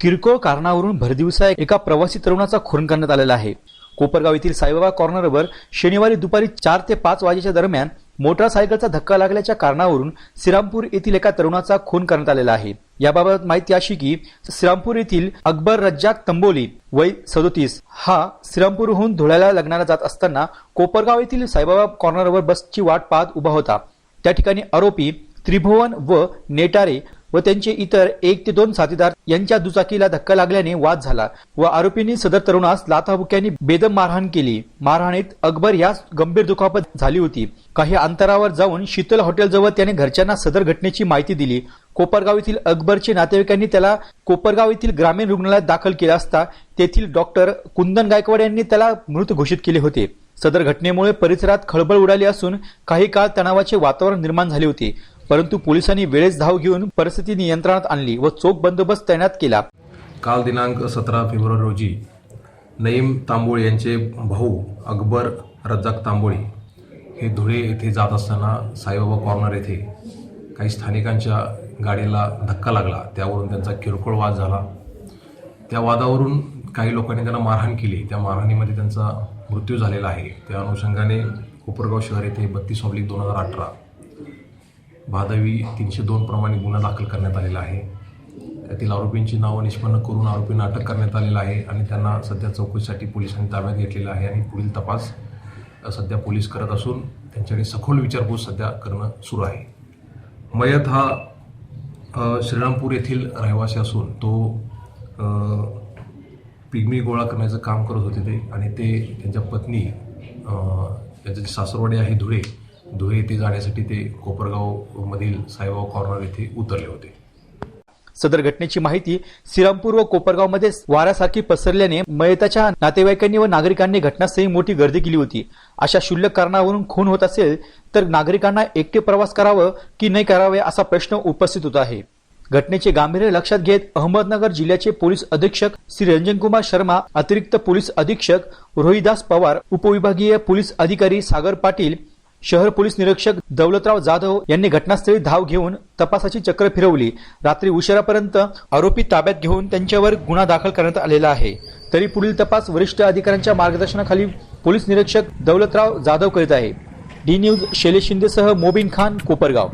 किरकोळ कारणावरून भरदिवसा एका प्रवासी तरुणाचा खून करण्यात आलेला आहे. कोपरगाव येथील साईबाबा कॉर्नरवर शनिवारी दुपारी चार ते पाच वाजेच्या दरम्यान मोटारसायकलचा धक्का लागल्याच्या कारणावरून श्रीरामपूर येथील एका तरुणाचा खून करण्यात आलेला आहे. याबाबत माहिती अशी की श्रीरामपूर येथील अकबर रज्जाक तंबोली वय सदोतीस हा श्रीरामपूरहून धुळ्याला लग्नाला जात असताना कोपरगाव येथील साईबाबा कॉर्नरवर बसची वाट पाहत उभा होता. त्या ठिकाणी आरोपी त्रिभुवन व नेटारे व त्यांचे इतर एक ते दोन साथीदार यांच्या दुचाकीला धक्का लागल्याने वाद झाला व आरोपींनी सदर तरुणास लाथाबुक्यांनी बेदम मारहाण केली. मारहाणीत अकबर यास गंभीर दुखापत झाली होती. काही अंतरावर जाऊन शीतल हॉटेलजवळ त्याने घरच्यांना सदर घटनेची माहिती दिली. कोपरगाव येथील अकबरचे नातेवाईकांनी त्याला कोपरगाव येथील ग्रामीण रुग्णालयात दाखल केला असता तेथील डॉक्टर कुंदन गायकवाड यांनी त्याला मृत घोषित केले होते. सदर घटनेमुळे परिसरात खळबळ उडाली असून काही काळ तणावाचे वातावरण निर्माण झाले होते. परंतु पोलिसांनी वेळेस धाव घेऊन परिस्थिती नियंत्रणात आणली व चोख बंदोबस्त तैनात केला. काल दिनांक सतरा फेब्रुवारी रोजी नईम तांबोळी यांचे भाऊ अकबर रज्जाक तांबोळी हे धुळे येथे जात असताना साईबाबा कॉर्नर येथे काही स्थानिकांच्या गाडीला धक्का लागला. त्यावरून त्यांचा किरकोळ वाद झाला. त्या वादावरून काही लोकांनी त्यांना मारहाण केली. त्या मारहाणीमध्ये त्यांचा मृत्यू झालेला आहे. त्या अनुषंगाने कोपरगाव शहर येथे बत्तीस ऑब्लिक दोन हजार अठरा भादवी तीनशे दोन प्रमाणे गुन्हा दाखल करण्यात आलेला आहे. त्यातील आरोपींची नावं निष्पन्न करून आरोपींना अटक करण्यात आलेला आहे आणि त्यांना सध्या चौकशीसाठी पोलिसांनी ताब्यात घेतलेला आहे आणि पुढील तपास सध्या पोलीस करत असून त्यांच्याकडे सखोल विचारपूस सध्या करणं सुरू आहे. मयत हा श्रीरामपूर येथील रहिवासी असून तो अ, पिगमी गोळा करण्याचं काम करत होते ते आणि ते त्यांच्या पत्नी अ, त्यांचं जे सासरवाडी आहे धुळे धुळे येथे जाण्यासाठी ते कोपरगावमधील साईबाबा कॉर्नर येथे उतरले होते. सदर घटनेची माहिती श्रीरामपूर व कोपरगावमध्ये वाऱ्यासारखी पसरल्याने मयताच्या नातेवाईकांनी व नागरिकांनी घटनास्थळी मोठी गर्दी केली होती. अशा क्षुल्लक कारणावरून खून होत असेल तर नागरिकांना एकटे प्रवास करावं की नाही करावे असा प्रश्न उपस्थित होत आहे. घटनेचे गांभीर्य लक्षात घेत अहमदनगर जिल्ह्याचे पोलीस अधीक्षक श्री रंजनकुमार शर्मा अतिरिक्त पोलीस अधीक्षक रोहिदास पवार उपविभागीय पोलीस अधिकारी सागर पाटील शहर पोलीस निरीक्षक दौलतराव जाधव यांनी घटनास्थळी धाव घेऊन तपासाची चक्र फिरवली. रात्री उशिरापर्यंत आरोपी ताब्यात घेऊन त्यांच्यावर गुन्हा दाखल करण्यात आलेला आहे. तरी पुढील तपास वरिष्ठ अधिकाऱ्यांच्या मार्गदर्शनाखाली पोलीस निरीक्षक दौलतराव जाधव करीत आहे. डी न्यूज शैलेश शिंदेसह मोबिन खान कोपरगाव.